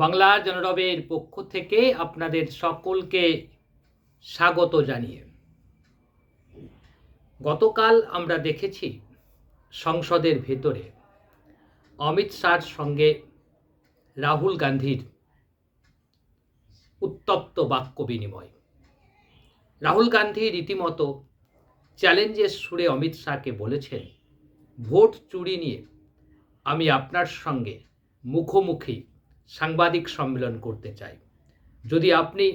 বাংলা জনরবের পক্ষ থেকে আপনাদের সকলকে স্বাগত জানিয়ে। গতকাল আমরা দেখেছি সংসদের ভেতরে অমিত শাহর সঙ্গে রাহুল গান্ধীর উত্তপ্ত বাক্য বিনিময়। রাহুল গান্ধী রীতিমতো চ্যালেঞ্জের সুরে অমিত শাহকে বলেছেন, ভোট চুরি নিয়ে আমি আপনার সঙ্গে মুখোমুখি সাংবাদিক সম্মেলন করতে চাই। যদি আপনি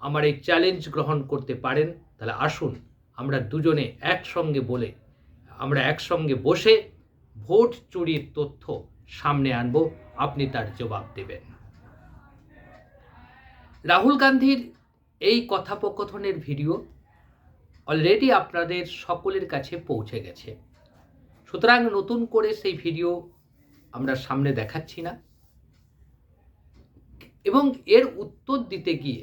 আমার এই চ্যালেঞ্জ গ্রহণ করতে পারেন, তাহলে আসুন আমরা দুজনে একসঙ্গে বলে, আমরা একসঙ্গে বসে ভোট চুরির তথ্য সামনে আনব, আপনি তার জবাব দেবেন। রাহুল গান্ধীর এই কথোপকথনের ভিডিও অলরেডি আপনাদের সকলের কাছে পৌঁছে গেছে। সুতরাং নতুন করে সেই ভিডিও আমরা সামনে দেখাচ্ছি না। এবং এর উত্তর দিতে গিয়ে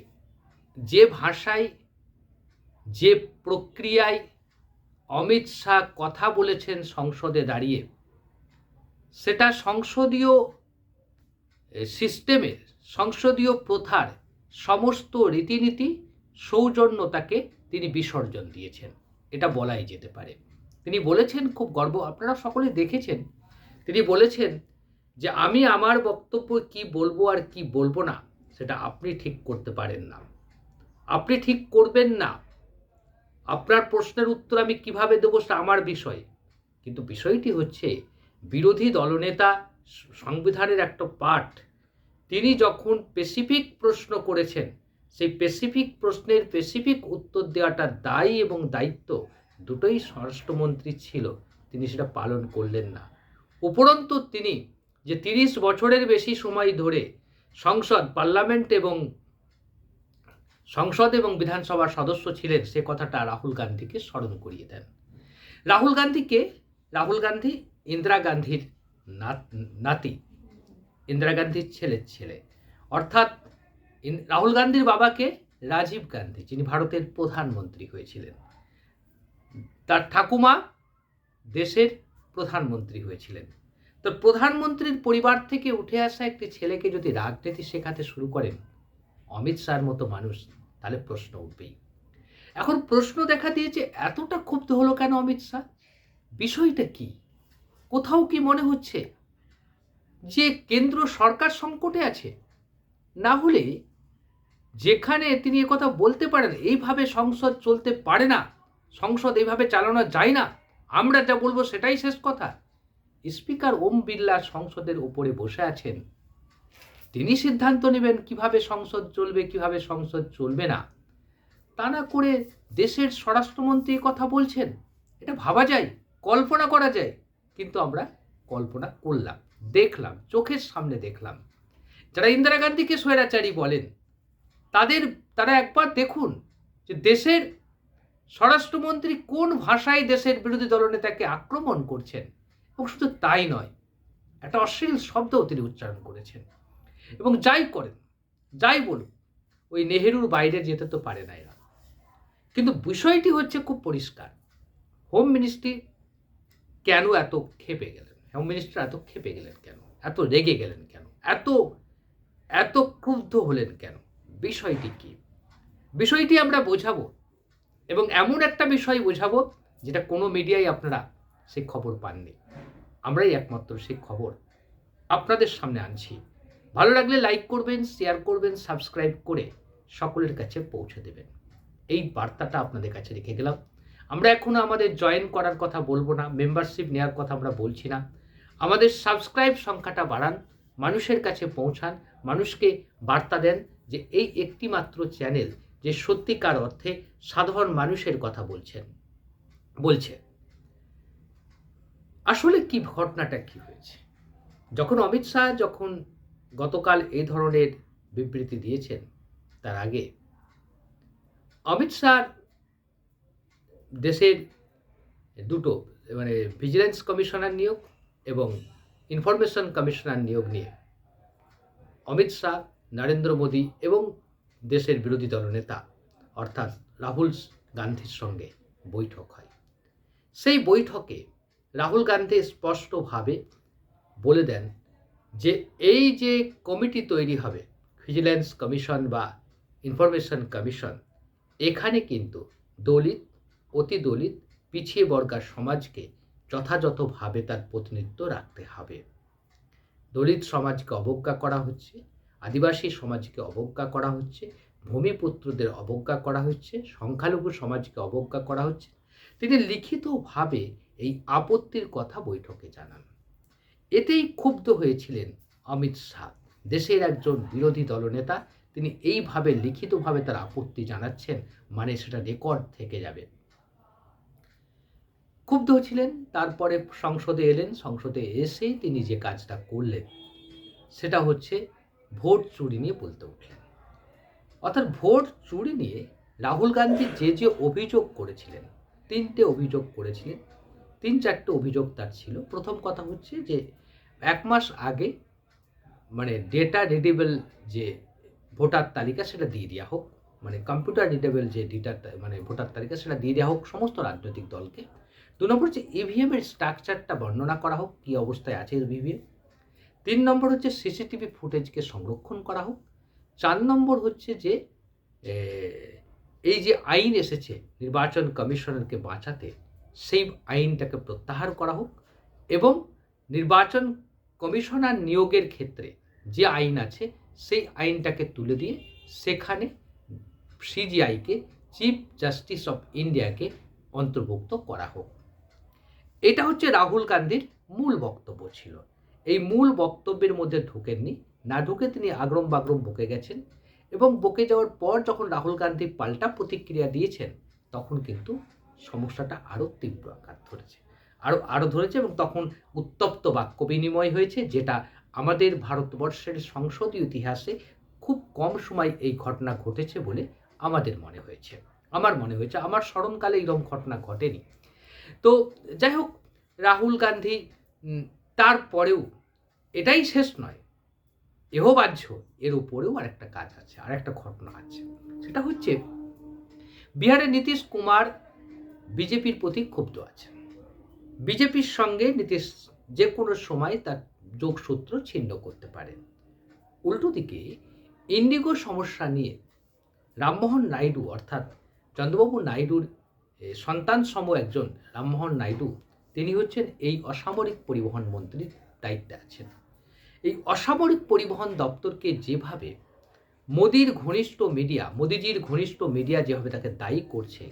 যে ভাষায়, যে প্রক্রিয়ায় অমিত শাহ কথা বলেছেন সংসদে দাঁড়িয়ে, সেটা সংসদীয় সিস্টেমের সংসদীয় প্রথার সমস্ত রীতিনীতি, সৌজন্যতাকে তিনি বিসর্জন দিয়েছেন। এটা বলাই যেতে পারে। তিনি বলেছেন, খুব গর্ব, আপনারা সকলে দেখেছেন, তিনি বলেছেন যে আমি আমার বক্তব্য কি বলব আর কি বলব না, সেটা আপনি ঠিক করতে পারেন না। আপনি ঠিক করবেন না। আপনার প্রশ্নের উত্তর আমি কীভাবে দেবো সেটা আমার বিষয়। কিন্তু বিষয়টি হচ্ছে, বিরোধী দলনেতা সংবিধানের একটা পাঠ। তিনি যখন স্পেসিফিক প্রশ্ন করেছেন, সেই স্পেসিফিক প্রশ্নের স্পেসিফিক উত্তর দেওয়াটা দায়ী এবং দায়িত্ব দুটোই স্বরাষ্ট্রমন্ত্রী ছিল। তিনি সেটা পালন করলেন না। উপরন্তু তিনি যে তিরিশ বছরের বেশি সময় ধরে সংসদ, পার্লামেন্ট এবং সংসদ এবং বিধানসভার সদস্য ছিলেন সে কথাটা রাহুল গান্ধীকে স্মরণ করিয়ে দেন। রাহুল গান্ধীকে, রাহুল গান্ধী ইন্দিরা গান্ধীর নাতি ইন্দিরা গান্ধীর ছেলের ছেলে। অর্থাৎ রাহুল গান্ধীর বাবাকে রাজীব গান্ধী, যিনি ভারতের প্রধানমন্ত্রী হয়েছিলেন। তার ঠাকুমা দেশের প্রধানমন্ত্রী হয়েছিলেন। তো প্রধানমন্ত্রীর পরিবার থেকে উঠে আসা একটি ছেলেকে যদি রাজনীতি শেখাতে শুরু করেন, অমিত শাহর মতো মানুষ, তাহলে প্রশ্ন উঠবেই। এখন প্রশ্ন দেখা দিয়েছে, এতটা ক্ষুব্ধ হলো কেন অমিত শাহ? বিষয়টা কি? কোথাও কি মনে হচ্ছে? যে কেন্দ্র সরকার সংকটে আছে, না হলে যেখানে তিনি কথা বলতে পারেন, এইভাবে সংসদ চলতে পারে না, সংসদ এইভাবে চালানো যায় না, আমরা যা বলব সেটাই শেষ কথা। স্পিকার ওম বিড়লা সংসদের উপরে বসে আছেন। তিনি সিদ্ধান্ত নেবেন কীভাবে সংসদ চলবে, কীভাবে সংসদ চলবে না। তা না করে দেশের স্বরাষ্ট্রমন্ত্রী কথা বলছেন। এটা ভাবা যায়, কল্পনা করা যায়। কিন্তু আমরা কল্পনা করলাম, দেখলাম, চোখের সামনে দেখলাম। যারা ইন্দিরা গান্ধীকে স্বৈরাচারী বলেন, তাদের, তারা একবার দেখুন যে দেশের স্বরাষ্ট্রমন্ত্রী কোন ভাষায় দেশের বিরোধী দলনেতাকে আক্রমণ করছেন। এবং শুধু তাই নয়, একটা অশ্লীল শব্দও তিনি উচ্চারণ করেছেন। এবং যাই করেন, যাই বলুন, ওই নেহেরুর বাইরে যেতে তো পারে না এরা। কিন্তু বিষয়টি হচ্ছে খুব পরিষ্কার। হোম মিনিস্ট্রি কেন এত খেপে গেলেন? হোম মিনিস্টার এত খেপে গেলেন কেন? এত রেগে গেলেন কেন? এত এত ক্রুদ্ধ হলেন কেন? বিষয়টি কি? বিষয়টি আমরা বোঝাবো এবং এমন একটা বিষয় বোঝাবো যেটা কোনো মিডিয়ায় আপনারা সেই খবর পাননি। আমরাই একমাত্র সেই খবর আপনাদের সামনে আনছি। ভালো লাগলে লাইক করবেন শেয়ার করবেন সাবস্ক্রাইব করে সকলের কাছে পৌঁছে দেবেন। এই বার্তাটা আপনাদের কাছে রেখে গেলাম। আমরা এখনও আমাদের জয়েন করার কথা বলব না মেম্বারশিপ নেওয়ার কথা আমরা বলছি না। আমাদের সাবস্ক্রাইব সংখ্যাটা বাড়ান, মানুষের কাছে পৌঁছান, মানুষকে বার্তা দেন যে এই একটিমাত্র চ্যানেল যে সত্যিকার অর্থে সাধারণ মানুষের কথা বলছেন। বলছে আসলে কি ঘটনাটা কি হয়েছে? যখন অমিত শাহ যখন গতকাল এই ধরনের বিবৃতি দিয়েছেন, তার আগে অমিত শাহ দেশের দুটো মানে ভিজিলেন্স কমিশনার নিয়োগ এবং ইনফরমেশন কমিশনার নিয়োগ নিয়ে অমিত শাহ, নরেন্দ্র মোদী এবং দেশের বিরোধী দলনেতা অর্থাৎ রাহুল গান্ধীর সঙ্গে বৈঠক হয়। সেই বৈঠকে রাহুল গান্ধী স্পষ্টভাবে বলে দেন যে এই যে কমিটি তৈরি হবে ভিজিল্যান্স কমিশন বা ইনফরমেশন কমিশন এখানে কিন্তু দলিত অতি দলিত পিছিয়ে বর্গার সমাজকে যথাযথভাবে তার প্রতিনিধিত্ব রাখতে হবে। দলিত সমাজকে অবজ্ঞা করা হচ্ছে, আদিবাসী সমাজকে অবজ্ঞা করা হচ্ছে, ভূমিপুত্রদের অবজ্ঞা করা হচ্ছে, সংখ্যালঘু সমাজকে অবজ্ঞা করা হচ্ছে। তিনি লিখিতভাবে এই আপত্তির কথা বৈঠকে জানান। এতেই ক্ষুব্ধ হয়েছিলেন অমিত শাহ। দেশের একজন বিরোধী দলনেতা, তিনি এইভাবে লিখিতভাবে তার আপত্তি জানাচ্ছেন মানে সেটা রেকর্ড থেকে যাবে। ক্ষুব্ধ ছিলেন, তারপরে সংসদে এলেন, সংসদে এসেই তিনি যে কাজটা করলেন, সেটা হচ্ছে ভোট চুরি নিয়ে বলতে উঠলেন। অর্থাৎ ভোট চুরি নিয়ে রাহুল গান্ধী যে যে অভিযোগ করেছিলেন, তিনটে অভিযোগ করেছিলেন তিন চারটে অভিযোগ তার ছিল। প্রথম কথা হচ্ছে যে, এক মাস আগে মানে ডেটা রিডেবল যে ভোটার তালিকা সেটা দিয়ে দেওয়া হোক মানে কম্পিউটার রিডেবল যে ডেটা মানে ভোটার তালিকা সেটা দিয়ে দেওয়া হোক সমস্ত রাজনৈতিক দলকে। দু নম্বর হচ্ছে ইভিএমের স্ট্রাকচারটা বর্ণনা করা হোক, কী অবস্থায় আছে ইভিএম তিন নম্বর হচ্ছে সিসিটিভি ফুটেজকে সংরক্ষণ করা হোক। চার নম্বর হচ্ছে যে এই যে আইন এসেছে, নির্বাচন কমিশনারকে বাঁচাতে সেই আইনটাকে প্রত্যাহার করা হোক এবং নির্বাচন কমিশনার নিয়োগের ক্ষেত্রে যে আইন আছে সেই আইনটাকে তুলে দিয়ে সেখানে সিজিআইকে, চিফ জাস্টিস অফ ইন্ডিয়াকে অন্তর্ভুক্ত করা হোক। এটা হচ্ছে রাহুল গান্ধীর মূল বক্তব্য ছিল। এই মূল বক্তব্যের মধ্যে ঢুকেননি। না ঢুকে তিনি আগ্রম বাগ্রম বকে গেছেন এবং বকে যাওয়ার পর যখন রাহুল গান্ধী পাল্টা প্রতিক্রিয়া দিয়েছেন, তখন কিন্তু সমস্যাটা আরও তীব্র আকার ধরেছে। আরও আরও ধরেছে এবং তখন উত্তপ্ত বাক্য বিনিময় হয়েছে, যেটা আমাদের ভারতবর্ষের সংসদীয় ইতিহাসে খুব কম সময় এই ঘটনা ঘটেছে বলে আমাদের মনে হয়েছে। আমার মনে হয়েছে, আমার স্মরণকালে এরকম ঘটনা ঘটেনি। তো যাই হোক, রাহুল গান্ধী তারপরেও এটাই শেষ নয় এও বাহ্য এর উপরেও আরেকটা কাজ আছে আর একটা ঘটনা আছে। সেটা হচ্ছে, বিহারের নীতিশ কুমার বিজেপির প্রতি ক্ষুব্ধ আছে। বিজেপির সঙ্গে নীতিশ যে কোনো সময় তার যোগসূত্র ছিন্ন করতে পারেন উল্টো দিকে, ইন্ডিগো সমস্যা নিয়ে রামমোহন নাইডু, অর্থাৎ চন্দ্রবাবু নাইডুর সন্তান সম একজন রামমোহন নাইডু, তিনি হচ্ছেন এই অসামরিক পরিবহন মন্ত্রীর দায়িত্বে আছেন। এই অসামরিক পরিবহন দপ্তরকে যেভাবে মোদির ঘনিষ্ঠ মিডিয়া, মোদিজির ঘনিষ্ঠ মিডিয়া যেভাবে তাকে দায়ী করছে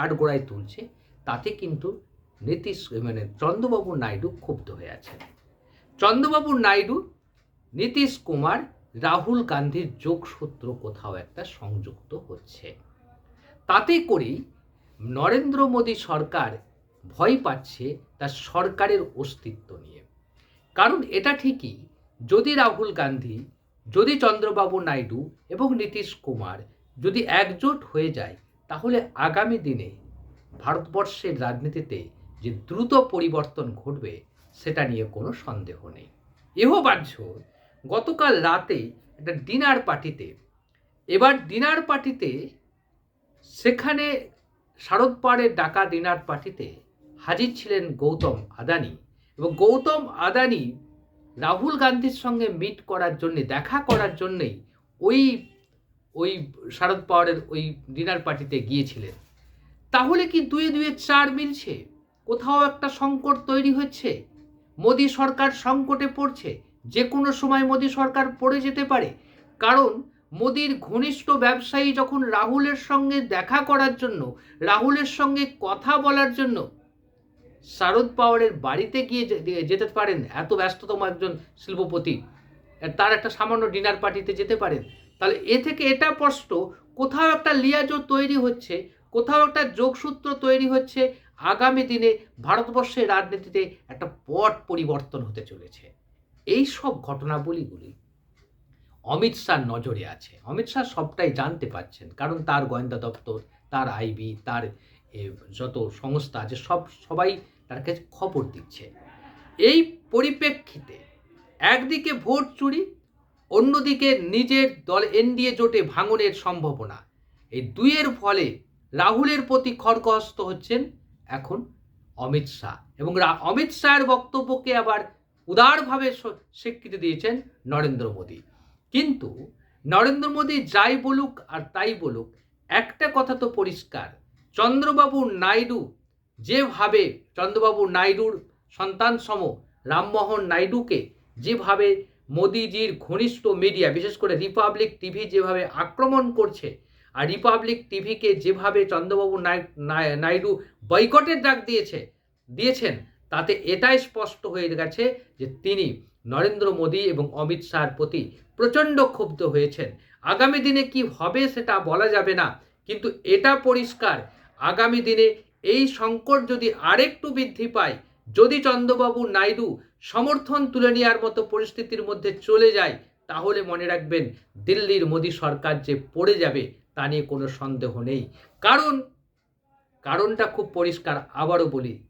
কাঠগোড়ায় তুলছে, তাতে কিন্তু নীতিশ মানে চন্দ্রবাবু নাইডু ক্ষুব্ধ হয়ে আছেন। চন্দ্রবাবু নাইডু, নীতিশ কুমার, রাহুল গান্ধীর যোগসূত্র কোথাও একটা সংযুক্ত হচ্ছে। তাতে করেই নরেন্দ্র মোদী সরকার ভয় পাচ্ছে তার সরকারের অস্তিত্ব নিয়ে। কারণ এটা ঠিকই, যদি রাহুল গান্ধী, যদি চন্দ্রবাবু নাইডু এবং নীতিশ কুমার যদি একজোট হয়ে যায় তাহলে আগামী দিনে ভারতবর্ষের রাজনীতিতে যে দ্রুত পরিবর্তন ঘটবে, সেটা নিয়ে কোনো সন্দেহ নেই। এও বাহ্য, গতকাল রাতে একটা ডিনার পার্টিতে, এবার ডিনার পার্টিতে সেখানে শারদ পাড়ের ডাকা ডিনার পার্টিতে হাজির ছিলেন গৌতম আদানি এবং গৌতম আদানি রাহুল গান্ধীর সঙ্গে মিট করার জন্যে, দেখা করার জন্যেই ওই ওই শারদ পাওয়ারের ওই ডিনার পার্টিতে গিয়েছিলেন। তাহলে কি দুয়ে দুয়ে চার মিলছে? কোথাও একটা সংকট তৈরি হচ্ছে? মোদী সরকার সংকটে পড়ছে? যে কোনো সময় মোদী সরকার পড়ে যেতে পারে। কারণ মোদির ঘনিষ্ঠ ব্যবসায়ী যখন রাহুলের সঙ্গে দেখা করার জন্য, রাহুলের সঙ্গে কথা বলার জন্য শারদ পাওয়ারের বাড়িতে গিয়ে যেতে পারেন, এত ব্যস্ততম একজন শিল্পপতি, তার একটা সামান্য ডিনার পার্টিতে যেতে পারেন। তাহলে এ থেকে এটা স্পষ্ট কোথাও একটা লিয়াজো তৈরি হচ্ছে, কোথাও একটা যোগসূত্র তৈরি হচ্ছে, আগামী দিনে ভারতবর্ষের রাজনীতিতে একটা পট পরিবর্তন হতে চলেছে। এই সব ঘটনাবলীগুলি অমিত শাহর নজরে আছে। অমিত শাহ সবটাই জানতে পাচ্ছেন কারণ তার গোয়েন্দা দপ্তর, তার আইবি, তার যত সংস্থা আছে, সব, সবাই তার কাছে খবর দিচ্ছে। এই পরিপ্রেক্ষিতে একদিকে ভোট চুরি অন্যদিকে নিজের দল এনডিএ জোটে ভাঙনের সম্ভাবনা। এই দুইয়ের ফলে রাহুলের প্রতি খড়গহস্ত হচ্ছেন এখন অমিত শাহ এবং অমিত শাহের বক্তব্যকে আবার উদারভাবে স্বীকৃতি দিয়েছেন নরেন্দ্র মোদী। কিন্তু নরেন্দ্র মোদী যাই বলুক আর তাই বলুক, একটা কথা তো পরিষ্কার, চন্দ্রবাবু নাইডু যেভাবে চন্দ্রবাবু নাইডুর সন্তান সম রামমোহন নাইডুকে যেভাবে মোদিজির ঘনিষ্ঠ মিডিয়া, বিশেষ করে রিপাবলিক টিভি যেভাবে আক্রমণ করছে আর রিপাবলিক টিভিকে যেভাবে চন্দ্রবাবু নাই- নাই- নাইডু বয়কটের ডাক দিয়েছে, দিয়েছেন, তাতে এটাই স্পষ্ট হয়ে গেছে যে তিনি নরেন্দ্র মোদী এবং অমিত শাহর প্রতি প্রচণ্ড ক্ষুব্ধ হয়েছেন। আগামী দিনে কি হবে সেটা বলা যাবে না, কিন্তু এটা পরিষ্কার, আগামী দিনে এই সংকট যদি আরেকটু বৃদ্ধি পায়, যদি চন্দ্রবাবু নাইডু সমর্থন তুলে নেওয়ার মতো পরিস্থিতির মধ্যে চলে যায়, তাহলে মনে রাখবেন দিল্লির মোদী সরকার যে পড়ে যাবে, তা নিয়ে কোনো সন্দেহ নেই। কারণ, কারণটা খুব পরিষ্কার আবারও বলি।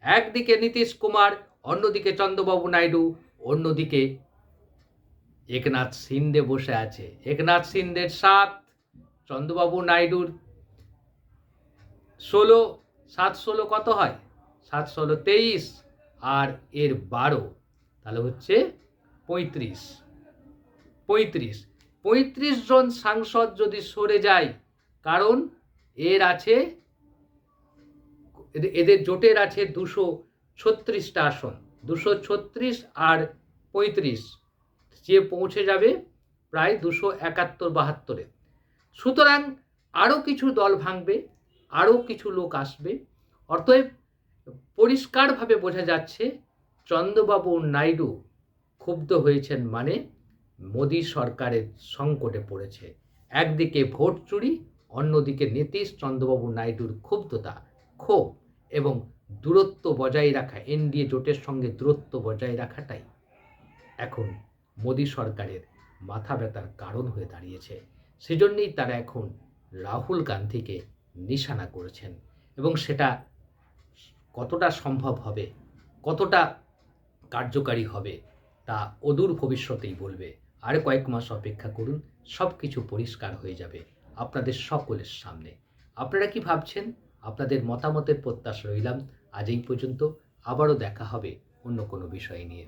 একদিকে নীতিশ কুমার, অন্যদিকে চন্দ্রবাবু নাইডু, অন্যদিকে একনাথ সিন্দে বসে আছে। একনাথ সিন্দের সাত, চন্দ্রবাবু নাইডুর ষোলো, সাত ষোলো কত হয়? সাত ষোলো তেইশ। আর এর বারো, তাহলে হচ্ছে পঁয়ত্রিশ। পঁয়ত্রিশ। পঁয়ত্রিশ জন সাংসদ যদি সরে যায়, কারণ এর আছে, এদের- জোটের আছে দুশো ছত্রিশটা আসন। দুশো ছত্রিশ আর পঁয়ত্রিশ। যে পৌঁছে যাবে প্রায় দুশো একাত্তর বাহাত্তরে। সুতরাং আরও কিছু দল ভাঙবে আরও কিছু লোক আসবে। অতএব পরিষ্কারভাবে বোঝা যাচ্ছে চন্দ্রবাবু নাইডু ক্ষুব্ধ হয়েছেন মানে মোদী সরকারের সংকটে পড়েছে। একদিকে ভোট চুরি, অন্যদিকে নীতিশ চন্দ্রবাবু নাইডুর ক্ষুব্ধতা, ক্ষোভ এবং দূরত্ব বজায় রাখা, এনডিএ জোটের সঙ্গে দূরত্ব বজায় রাখাটাই এখন মোদী সরকারের মাথা ব্যথার কারণ হয়ে দাঁড়িয়েছে। সেজন্যই তারা এখন রাহুল গান্ধীকে নিশানা করেছেন এবং সেটা কতটা সম্ভব হবে? কতটা কার্যকারী হবে? তা অদূর ভবিষ্যতেই বলবে। আর কয়েক মাস অপেক্ষা করুন সব কিছু পরিষ্কার হয়ে যাবে আপনাদের সকলের সামনে। আপনারা কি ভাবছেন? আপনাদের মতামতের প্রত্যাশা রইলাম। আজ এই পর্যন্ত। আবারও দেখা হবে অন্য কোনো বিষয় নিয়ে।